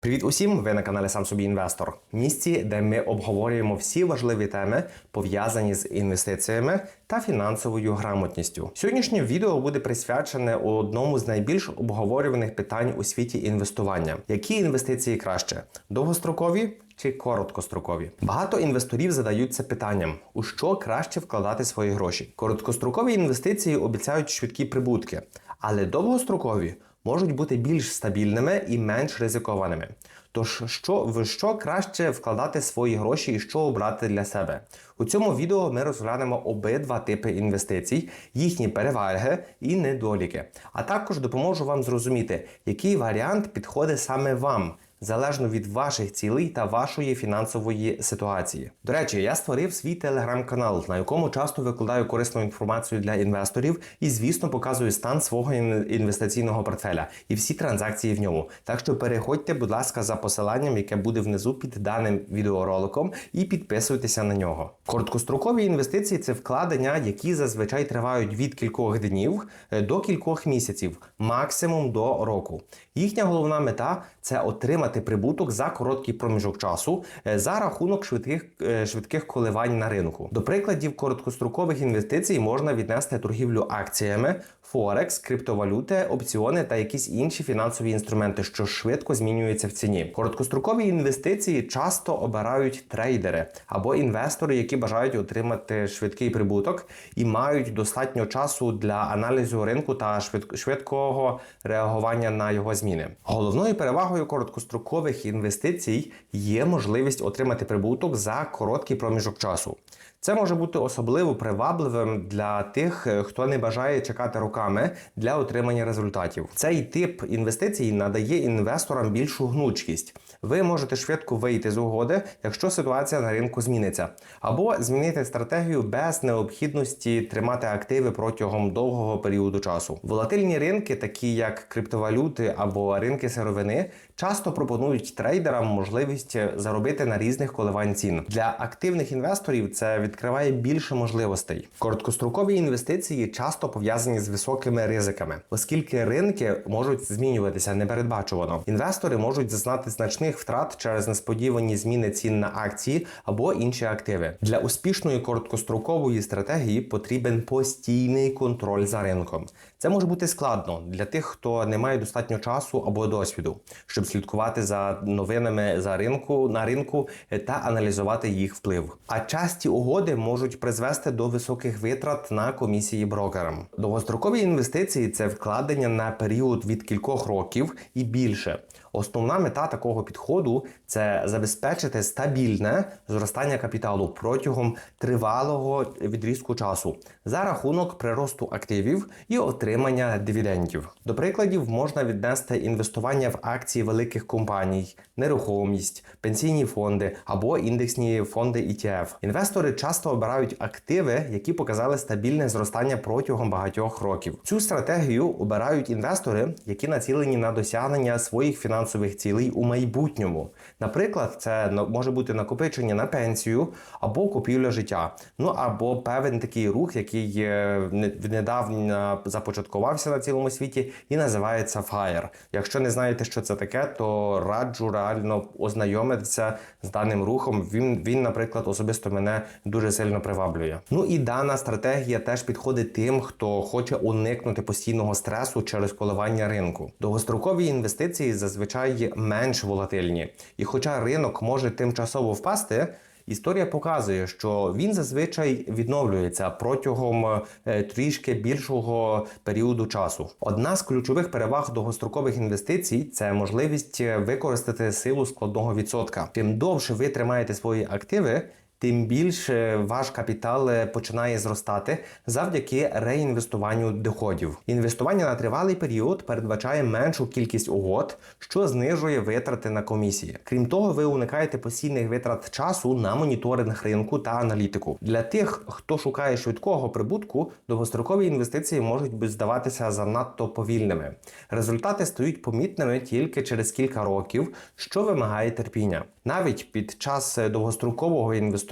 Привіт усім! Ви на каналі Сам собі інвестор. Місці, де ми обговорюємо всі важливі теми, пов'язані з інвестиціями та фінансовою грамотністю. Сьогоднішнє відео буде присвячене одному з найбільш обговорюваних питань у світі інвестування: які інвестиції краще довгострокові? Чи короткострокові багато інвесторів задаються питанням, у що краще вкладати свої гроші. Короткострокові інвестиції обіцяють швидкі прибутки, але довгострокові можуть бути більш стабільними і менш ризикованими. Тож, що в що краще вкладати свої гроші і що обрати для себе? У цьому відео ми розглянемо обидва типи інвестицій, їхні переваги і недоліки. А також допоможу вам зрозуміти, який варіант підходить саме вам залежно від ваших цілей та вашої фінансової ситуації. До речі, я створив свій телеграм-канал, на якому часто викладаю корисну інформацію для інвесторів і, звісно, показую стан свого інвестиційного портфеля і всі транзакції в ньому. Так що переходьте, будь ласка, за посиланням, яке буде внизу під даним відеороликом, і підписуйтеся на нього. Короткострокові інвестиції це вкладення, які зазвичай тривають від кількох днів е, до кількох місяців, максимум до року. Їхня головна мета це отримати прибуток за короткий проміжок часу е, за рахунок швидких, е, швидких коливань на ринку. До прикладів короткострокових інвестицій можна віднести торгівлю акціями, форекс, криптовалюти, опціони та якісь інші фінансові інструменти, що швидко змінюються в ціні. Короткострокові інвестиції часто обирають трейдери або інвестори, які бажають отримати швидкий прибуток і мають достатньо часу для аналізу ринку та швид- швидкого реагування на його зміни. Головною перевагою короткострокових інвестицій є можливість отримати прибуток за короткий проміжок часу. Це може бути особливо привабливим для тих, е, хто не бажає чекати роками для отримання результатів. Цей тип інвестицій надає інвесторам більшу гнучкість. Ви можете швидко вийти з угоди, якщо ситуація на ринку зміниться, або змінити стратегію без необхідності тримати активи протягом довгого періоду часу. Волатильні ринки, такі як криптовалюти або ринки сировини, часто пропонують трейдерам можливість заробити на різних коливань цін. Для активних інвесторів це відкриває більше можливостей. Короткострокові інвестиції часто пов'язані з високими ризиками, оскільки ринки можуть змінюватися непередбачувано. Інвестори можуть зазнати значних втрат через несподівані зміни цін на акції або інші активи. Для успішної короткострокової стратегії потрібен постійний контроль за ринком. Це може бути складно для тих, хто не має достатньо часу або досвіду, щоб слідкувати за новинами за ринку на ринку е, та аналізувати їх вплив. А часті угоди можуть призвести до високих витрат на комісії брокерам. Довгострокові інвестиції це вкладення на період від кількох років і більше. Основна мета такого підходу це забезпечити стабільне зростання капіталу протягом тривалого відрізку часу за рахунок приросту активів і отримання дивідендів. До прикладів можна віднести інвестування в акції великих компаній, нерухомість, пенсійні фонди або індексні фонди ETF. Інвестори часто обирають активи, які показали стабільне зростання протягом багатьох років. Цю стратегію обирають інвестори, які націлені на досягнення своїх фінансових цілей у майбутньому. Наприклад, це може бути накопичення на пенсію або купівля життя. Ну або певен такий рух, який е, не- віднедавна започаткувався на цілому світі і називається FIRE. Якщо не знаєте, що це таке, то раджу реально ознайомитися з даним рухом. Він, він, наприклад, особисто мене дуже сильно приваблює. Ну і дана стратегія теж підходить тим, хто хоче уникнути постійного стресу через коливання ринку. Довгострокові інвестиції зазвичай менш волатильні, і хоча ринок може тимчасово впасти. Історія показує, що він зазвичай відновлюється протягом е, трішки більшого періоду часу. Одна з ключових переваг довгострокових інвестицій це можливість е, використати силу складного відсотка. Чим довше ви тримаєте свої активи, тим більше ваш капітал е, починає зростати завдяки реінвестуванню доходів. Інвестування на тривалий період передбачає меншу кількість угод, що знижує витрати на комісії. Крім того, ви уникаєте постійних витрат часу на моніторинг ринку та аналітику. Для тих, хто шукає швидкого прибутку, довгострокові інвестиції можуть здаватися занадто повільними. Результати стають помітними тільки через кілька років, що вимагає терпіння. Навіть під час е, довгострокового інвестування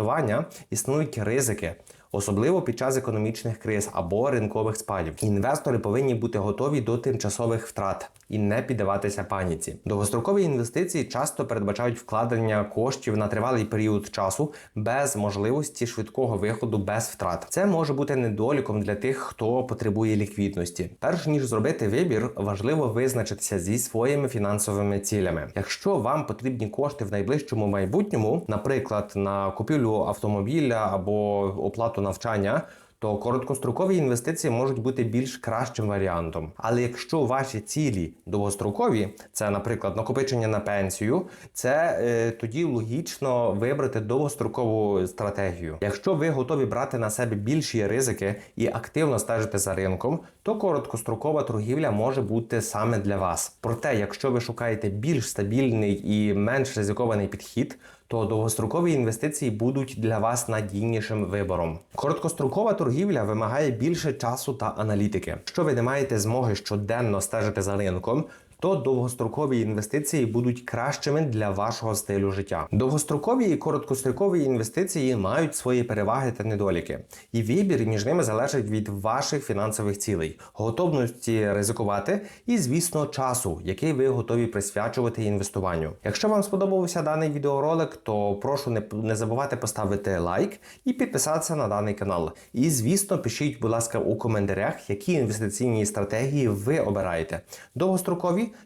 існують ризики. Особливо під час економічних криз або ринкових спадів. Інвестори повинні бути готові до тимчасових втрат і не піддаватися паніці. Довгострокові інвестиції часто передбачають вкладення коштів на тривалий період часу без можливості швидкого виходу без втрат. Це може бути недоліком для тих, хто потребує ліквідності. Перш ніж зробити вибір, важливо визначитися зі своїми фінансовими цілями. Якщо вам потрібні кошти в найближчому майбутньому, наприклад, на купівлю автомобіля або оплату навчання. То короткострокові інвестиції можуть бути більш кращим варіантом. Але якщо ваші цілі довгострокові, це, наприклад, накопичення на пенсію, це е, тоді логічно вибрати довгострокову стратегію. Якщо ви готові брати на себе більші ризики і активно стежити за ринком, то короткострокова торгівля може бути саме для вас. Проте, якщо ви шукаєте більш стабільний і менш ризикований підхід, то довгострокові інвестиції будуть для вас надійнішим вибором. Короткострокова торгівля вимагає більше часу та аналітики. Що ви не маєте змоги щоденно стежити за ринком, то довгострокові інвестиції будуть кращими для вашого стилю життя. Довгострокові і короткострокові інвестиції мають свої переваги та недоліки, і вибір між ними залежить від ваших фінансових цілей, готовності ризикувати і, звісно, часу, який ви готові присвячувати інвестуванню. Якщо вам сподобався даний відеоролик, то прошу не, не забувати поставити лайк і підписатися на даний канал. І, звісно, пишіть, будь ласка, у коментарях, які інвестиційні стратегії ви обираєте: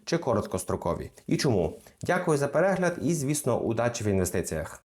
чи короткострокові, і чому. Дякую за перегляд і, звісно, удачі в інвестиціях.